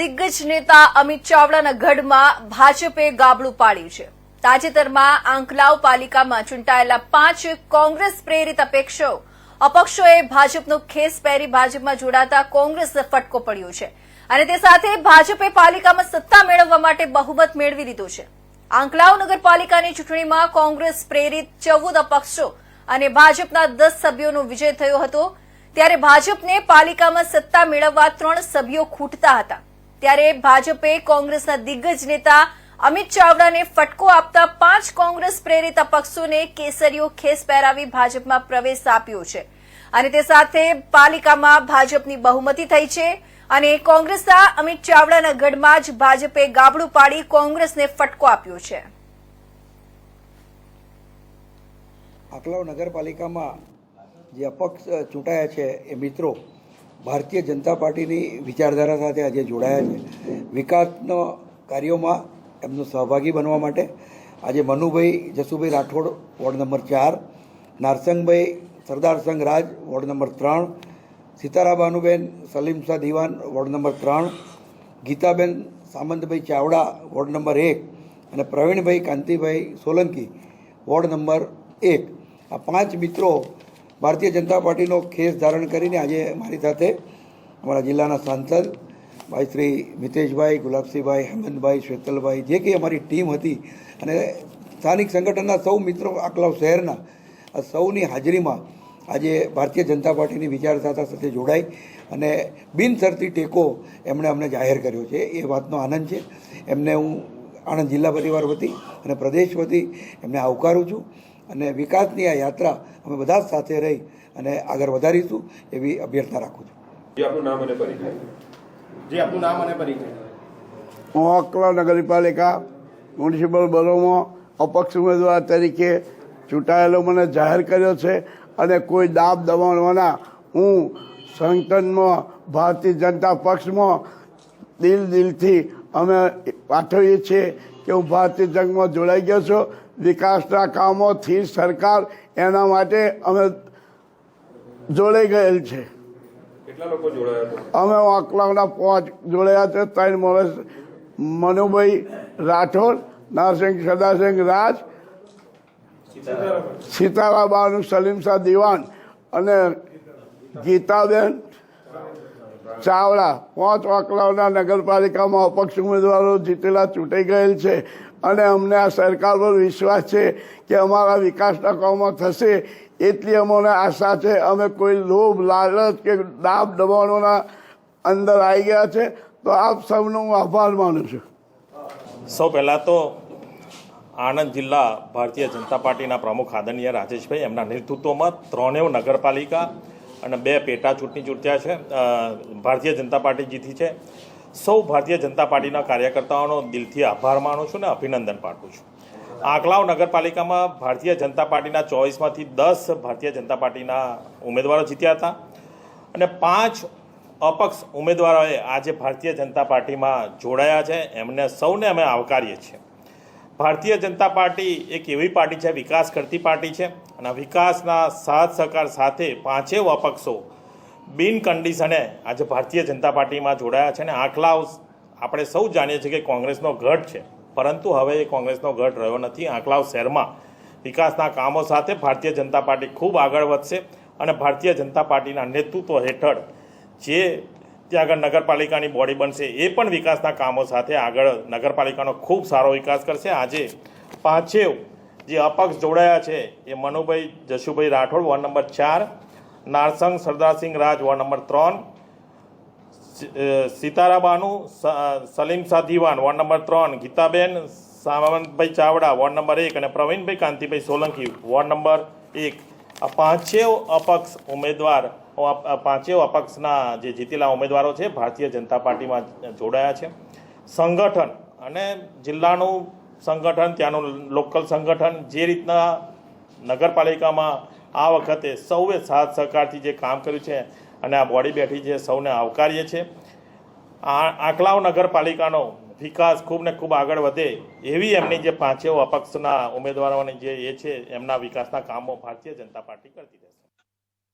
દિગ્ગજ નેતા અમિત ચાવડાના ગઢમાં ભાજપે ગાબડું પાડ્યું છે. તાજેતરમાં આંકલાવ પાલિકામાં ચૂંટાયેલા પાંચ કોંગ્રેસ પ્રેરિત અપેક્ષો. અપક્ષોએ ભાજપનો ખેસ પહેરી ભાજપમાં જોડાતા કોંગ્રેસને ફટકો પડ્યો છે. અને તે સાથે ભાજપે પાલિકામાં સત્તા મેળવવા માટે બહુમત મેળવી લીધું છે. આંકલાવ નગરપાલિકાની ચૂંટણીમાં કોંગ્રેસ પ્રેરિત ચૌદ અપક્ષો અને ભાજપના દસ સભ્યોનો વિજય થયો હતો. ત્યારે ભાજપને પાલિકામાં સત્તા મેળવવા ત્રણ સભ્યો ખૂટતા હતા. ત્યારે ભાજપે કોંગ્રેસના દિગ્ગજ નેતા અમિત ચાવડાને ફટકો આપતા પાંચ કોંગ્રેસ પ્રેરિત અપક્ષોને કેસરીઓ ખેસ પહેરાવી ભાજપમાં પ્રવેશ આપ્યો છે. અને તે સાથે પાલિકામાં ભાજપની બહુમતી થઈ છે અને કોંગ્રેસના અમિત ચાવડાના ગઢમાં જ ભાજપે ગાબડું પાડી કોંગ્રેસને ફટકો આપ્યો છે. આકલાવ નગરપાલિકામાં જે અપક્ષ ચૂંટાયા છે એ મિત્રો ભારતીય જનતા પાર્ટીની વિચારધારા સાથે આજે જોડાયા છે. વિકાસના કાર્યોમાં એમનો સહભાગી બનવા માટે આજે મનુભાઈ જસુભાઈ રાઠોડ, વોર્ડ નંબર ચાર, નારસંગભાઈ, સરદાર સંઘ રાજ વોર્ડ નંબર ત્રણ સીતારાબાનુબેન સલીમ શાહ દિવાન, વોર્ડ નંબર ત્રણ, ગીતાબેન સામંતભાઈ ચાવડા, વોર્ડ નંબર એક અને પ્રવીણભાઈ કાંતિભાઈ સોલંકી, વોર્ડ નંબર એક. આ પાંચ મિત્રો ભારતીય જનતા પાર્ટીનો ખેસ ધારણ કરીને આજે મારી સાથે અમારા જિલ્લાના સાંસદ ભાઈ શ્રી મિતેશભાઈ, ગુલાબસિંહભાઈ, હેમંતભાઈ, શ્વેતલભાઈ જે કંઈ અમારી ટીમ હતી અને સ્થાનિક સંગઠનના સૌ મિત્રો આકલાવ શહેરના સૌની હાજરીમાં આજે ભારતીય જનતા પાર્ટીની વિચારધારા સાથે જોડાઈ અને બિનસરતી ટેકો એમણે અમને જાહેર કર્યો છે. એ વાતનો આનંદ છે. એમને હું આણંદ જિલ્લા પરિવાર વતી અને પ્રદેશ વતી એમને આવકારું છું. અને વિકાસની આ યાત્રા અમે બધા જ સાથે રહી અને આગળ વધારીશું એવી અભ્યર્થના રાખું છું. જે આપનું નામ અને પરિચય. જે આપનું નામ અને પરિચય. હું અકલા નગરપાલિકા મ્યુનિસિપલ બોરોમાં અપક્ષ ઉમેદવાર તરીકે ચૂંટાયેલો મને જાહેર કર્યો છે અને કોઈ દાબ દબાણવાના હું સંગઠનમાં ભારતીય જનતા પક્ષમાં દિલ દિલથી અમે પાઠવીએ છીએ કે હું ભારતીય જંગમાં જોડાઈ ગયો છું. વિકાસના કામોથી સરકાર એના માટે અમે જોડાઈ ગયેલ છે. અમે અકલાવના પાંચ જોડાયા છે. ત્રણ માણસ મનુભાઈ રાઠોડ નારસિંહ સદાસિંહ રાજ સીતારાબાનું સલીમ શાહ દિવાન અને ગીતાબેન ચાવડા, પાંચ વાકલાઓના નગરપાલિકામાં અપક્ષ ઉમેદવારો જીતેલા ચૂંટાઈ ગયેલ છે. અને અમને આ સરકાર પર વિશ્વાસ છે કે અમારા વિકાસના કામો થશે એટલી અમને આશા છે. અમે કોઈ લોભ, લાલચ કે દાબ દબાણોના અંદર આવી ગયા છે. તો આપ સૌનો હું આભાર માનું છું. સૌ પહેલાં તો આણંદ જિલ્લા ભારતીય જનતા પાર્ટીના પ્રમુખ આદરણીય રાજેશભાઈ, એમના નેતૃત્વમાં ત્રણેય નગરપાલિકા અને બે પેટા ચૂંટણી ચૂંટ્યા છે. ભારતીય જનતા પાર્ટી જીતી છે. સૌ ભારતીય જનતા પાર્ટીના કાર્યકર્તાઓનો દિલથી આભાર માનું છું ને અભિનંદન પાઠવું છું. આંકલાવ નગરપાલિકામાં ભારતીય જનતા પાર્ટીના ચોવીસમાંથી દસ ભારતીય જનતા પાર્ટીના ઉમેદવારો જીત્યા હતા અને પાંચ અપક્ષ ઉમેદવારોએ આજે ભારતીય જનતા પાર્ટીમાં જોડાયા છે. એમને સૌને અમે આવકારીએ છીએ. ભારતીય જનતા પાર્ટી એક એવી પાર્ટી છે, વિકાસ કરતી પાર્ટી છે અને વિકાસના સાથ સહકાર સાથે પાંચેય અપક્ષો બિન કન્ડિશને આજે ભારતીય જનતા પાર્ટીમાં જોડાયા છે અને આંકલાવ આપણે સૌ જાણીએ છીએ કે કોંગ્રેસનો ગઢ છે. પરંતુ હવે એ કોંગ્રેસનો ગઢ રહ્યો નથી. આંકલાવ શહેરમાં વિકાસના કામો સાથે ભારતીય જનતા પાર્ટી ખૂબ આગળ વધશે અને ભારતીય જનતા પાર્ટીના નેતૃત્વ હેઠળ જે ત્યાં આગળ નગરપાલિકાની બોડી બનશે એ પણ વિકાસના કામો સાથે આગળ નગરપાલિકાનો ખૂબ સારો વિકાસ કરશે. આજે પાંચેવ જે અપક્ષ જોડાયા છે એ મનુભાઈ જશુભાઈ રાઠોડ, વોર્ડ નંબર ચાર, નારસંગ સરદારસિંહ રાજ, વોર્ડ નંબર ત્રણ સીતારાબાનુ સલીમ દિવાન વોર્ડ નંબર ત્રણ, ગીતાબેન સામંતભાઈ ચાવડા, વોર્ડ નંબર એક અને પ્રવીણભાઈ કાંતિભાઈ સોલંકી, વોર્ડ નંબર એક. આ પાંચેવ અપક્ષ ઉમેદવાર આ અપક્ષના જે જીતેલા ઉમેદવારો છે, ભારતીય જનતા પાર્ટીમાં જોડાયા છે. સંગઠન અને જિલ્લાનું સંગઠન, ત્યાંનું લોકલ સંગઠન જે રીતના નગરપાલિકામાં આ વખતે સૌએ સાથ સહકારથી જે કામ કર્યું છે અને આ બોડી બેઠી છે, સૌને આવકારીએ છીએ. આ, આંકલાવ નગરપાલિકાનો વિકાસ ખૂબ ને ખૂબ આગળ વધે એવી એમની જે પાંચેય અપક્ષના ઉમેદવારોની જે એ છે, એમના વિકાસના કામો ભારતીય જનતા પાર્ટી કરતી